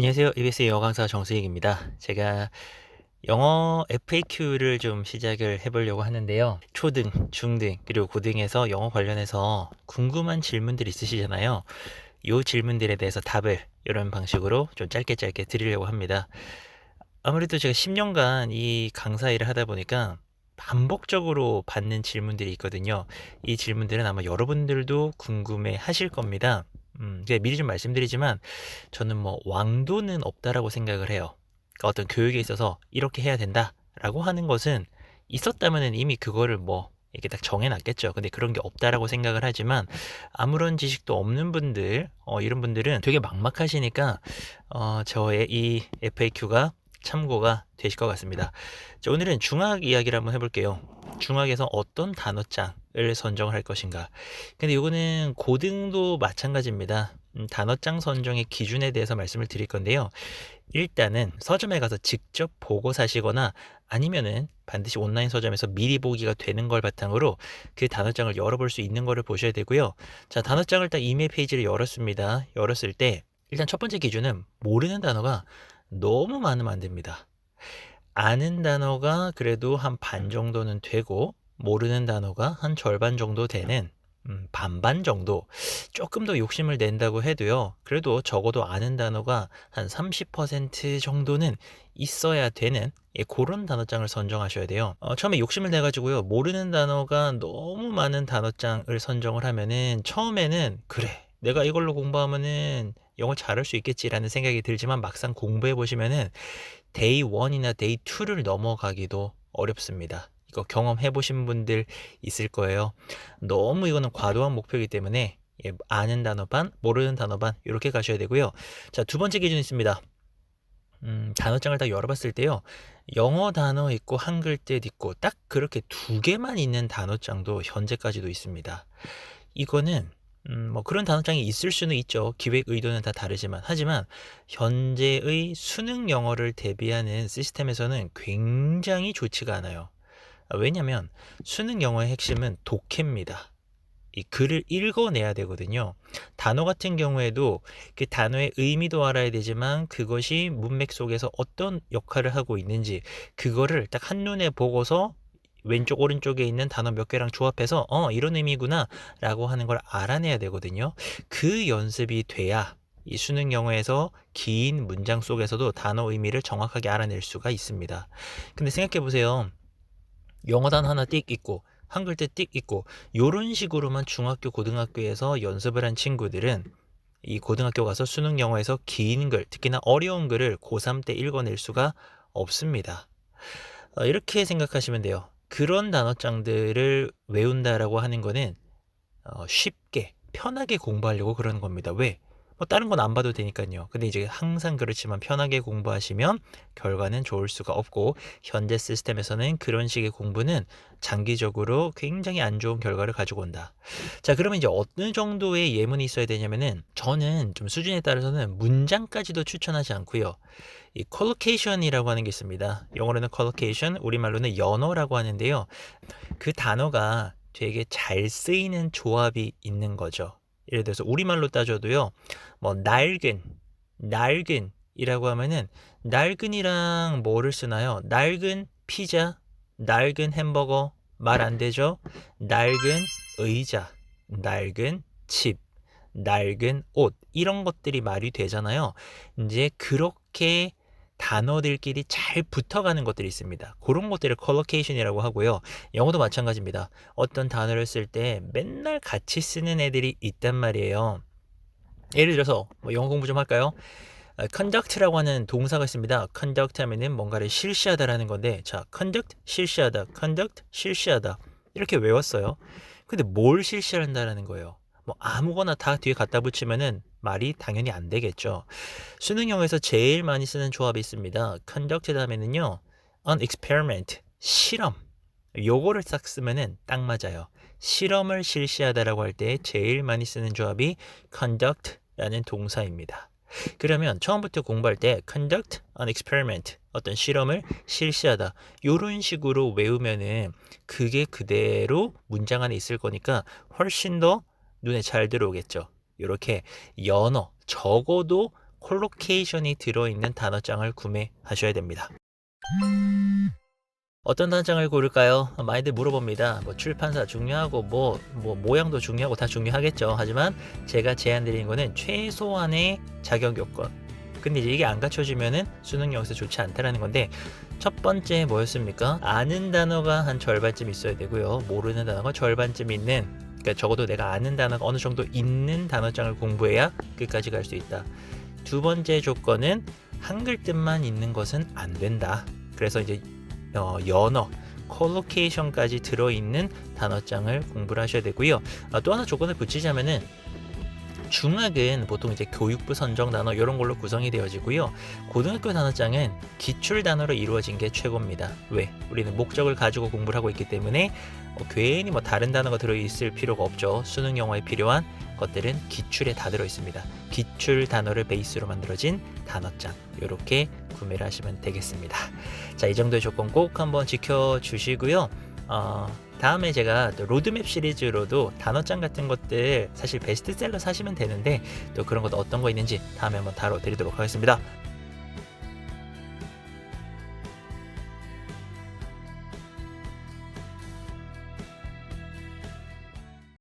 안녕하세요. EBS 영어 강사 정수익입니다. 제가 영어 FAQ를 좀 시작을 해보려고 하는데요. 초등, 중등, 그리고 고등에서 영어 관련해서 궁금한 질문들 있으시잖아요. 이 질문들에 대해서 답을 이런 방식으로 좀 짧게 짧게 드리려고 합니다. 아무래도 제가 10년간 이 강사 일을 하다 보니까 반복적으로 받는 질문들이 있거든요. 이 질문들은 아마 여러분들도 궁금해 하실 겁니다. 음, 미리 좀 말씀드리지만 저는 뭐 왕도는 없다라고 생각을 해요. 그러니까 어떤 교육에 있어서 이렇게 해야 된다라고 하는 것은 있었다면은 이미 그거를 뭐 이렇게 딱 정해놨겠죠. 근데 그런 게 없다라고 생각을 하지만 아무런 지식도 없는 분들, 어, 이런 분들은 되게 막막하시니까 어, 저의 이 FAQ가 참고가 되실 것 같습니다. 자, 오늘은 중학 이야기를 한번 해볼게요. 중학에서 어떤 단어장 을 선정을 할 것인가. 근데 이거는 고등도 마찬가지입니다. 음, 단어장 선정의 기준에 대해서 말씀을 드릴 건데요. 일단은 서점에 가서 직접 보고 사시거나 아니면은 반드시 온라인 서점에서 미리 보기가 되는 걸 바탕으로 그 단어장을 열어볼 수 있는 거를 보셔야 되고요. 자, 단어장을 딱 이메일 페이지를 열었습니다. 열었을 때 일단 첫 번째 기준은 모르는 단어가 너무 많으면 안 됩니다. 아는 단어가 그래도 한 반 정도는 되고 모르는 단어가 한 절반 정도 되는 음, 반반 정도 조금 더 욕심을 낸다고 해도요. 그래도 적어도 아는 단어가 한 30% 정도는 있어야 되는 예, 그런 단어장을 선정하셔야 돼요. 어, 처음에 욕심을 내가지고요. 모르는 단어가 너무 많은 단어장을 선정을 하면은 처음에는 그래 내가 이걸로 공부하면은 영어 잘할 수 있겠지라는 생각이 들지만 막상 공부해 보시면은 데이 1이나 데이 2를 넘어가기도 어렵습니다. 이거 경험해 보신 분들 있을 거예요. 너무 이거는 과도한 목표이기 때문에 예, 아는 단어 반, 모르는 단어 반 이렇게 가셔야 되고요. 자, 두 번째 기준 있습니다. 음, 단어장을 딱 열어봤을 때요. 영어 단어 있고 한글 뜻 있고 딱 그렇게 두 개만 있는 단어장도 현재까지도 있습니다. 이거는 음, 뭐 그런 단어장이 있을 수는 있죠. 기획 의도는 다 다르지만. 하지만 현재의 수능 영어를 대비하는 시스템에서는 굉장히 좋지가 않아요. 왜냐면 수능 영어의 핵심은 독해입니다. 이 글을 읽어내야 되거든요. 단어 같은 경우에도 그 단어의 의미도 알아야 되지만 그것이 문맥 속에서 어떤 역할을 하고 있는지 그거를 딱 한눈에 보고서 왼쪽 오른쪽에 있는 단어 몇 개랑 조합해서 어 이런 의미구나 라고 하는 걸 알아내야 되거든요 그 연습이 돼야 이 수능 영어에서 긴 문장 속에서도 단어 의미를 정확하게 알아낼 수가 있습니다 근데 생각해 보세요 영어 단 하나 띡 있고 한글 뜻띡 있고 요런 식으로만 중학교 고등학교에서 연습을 한 친구들은 이 고등학교 가서 수능 영어에서 긴 글, 특히나 어려운 글을 고3 때 읽어낼 수가 없습니다. 어, 이렇게 생각하시면 돼요. 그런 단어장들을 외운다라고 하는 거는 어, 쉽게 편하게 공부하려고 그러는 겁니다. 왜? 뭐 다른 건 안 봐도 되니까요. 근데 이제 항상 그렇지만 편하게 공부하시면 결과는 좋을 수가 없고 현재 시스템에서는 그런 식의 공부는 장기적으로 굉장히 안 좋은 결과를 가지고 온다. 자, 그러면 이제 어느 정도의 예문이 있어야 되냐면은 저는 좀 수준에 따라서는 문장까지도 추천하지 않고요. 이 컬로케이션이라고 하는 게 있습니다. 영어로는 컬로케이션, 우리말로는 연어라고 하는데요. 그 단어가 되게 잘 쓰이는 조합이 있는 거죠. 예를 들어서 우리말로 따져도요. 뭐 낡은, 낡은이라고 하면은 낡은이랑 뭐를 쓰나요? 낡은 피자, 낡은 햄버거 말 안 되죠? 낡은 의자, 낡은 집, 낡은 옷 이런 것들이 말이 되잖아요. 이제 그렇게 단어들끼리 잘 붙어가는 것들이 있습니다. 그런 것들을 컬러케이션이라고 하고요. 영어도 마찬가지입니다. 어떤 단어를 쓸 때 맨날 같이 쓰는 애들이 있단 말이에요. 예를 들어서 뭐 영어 공부 좀 할까요? conduct라고 하는 동사가 있습니다. conduct 하면은 뭔가를 실시하다라는 건데, 자, conduct 실시하다, conduct 실시하다 이렇게 외웠어요. 근데 뭘 실시한다라는 거예요? 뭐 아무거나 다 뒤에 갖다 붙이면은 말이 당연히 안 되겠죠. 수능형에서 제일 많이 쓰는 조합이 있습니다. conduct 다음에는요. an experiment, 실험. 요거를 싹 쓰면은 딱 맞아요. 실험을 실시하다라고 할 때 제일 많이 쓰는 조합이 conduct라는 동사입니다. 그러면 처음부터 공부할 때 conduct an experiment 어떤 실험을 실시하다 요런 식으로 외우면은 그게 그대로 문장 안에 있을 거니까 훨씬 더 눈에 잘 들어오겠죠. 이렇게 연어 적어도 콜로케이션이 들어있는 단어장을 구매하셔야 됩니다. 어떤 단어장을 고를까요? 많이들 물어봅니다. 뭐 출판사 중요하고 뭐, 뭐 모양도 중요하고 다 중요하겠죠. 하지만 제가 제안드리는 거는 최소한의 자격 요건. 근데 이제 이게 안 갖춰지면은 수능 영에서 좋지 않다라는 건데 첫 번째 뭐였습니까? 아는 단어가 한 절반쯤 있어야 되고요. 모르는 단어가 절반쯤 있는 그러니까 적어도 내가 아는 단어가 어느 정도 있는 단어장을 공부해야 끝까지 갈 수 있다. 두 번째 조건은 한글 뜻만 있는 것은 안 된다. 그래서 이제 어, 연어, 콜로케이션까지 들어있는 단어장을 공부를 하셔야 되고요. 아, 또 하나 조건을 붙이자면은 중학은 보통 이제 교육부 선정 단어 이런 걸로 구성이 되어지고요. 고등학교 단어장은 기출 단어로 이루어진 게 최고입니다. 왜? 우리는 목적을 가지고 공부를 하고 있기 때문에 어, 괜히 뭐 다른 단어가 들어 있을 필요가 없죠. 수능 영어에 필요한 것들은 기출에 다 들어 있습니다. 기출 단어를 베이스로 만들어진 단어장 이렇게 구매를 하시면 되겠습니다. 자, 이 정도의 조건 꼭 한번 지켜주시고요. 어, 다음에 제가 또 로드맵 시리즈로도 단어장 같은 것들 사실 베스트셀러 사시면 되는데 또 그런 것도 어떤 거 있는지 다음에 한번 다뤄드리도록 하겠습니다.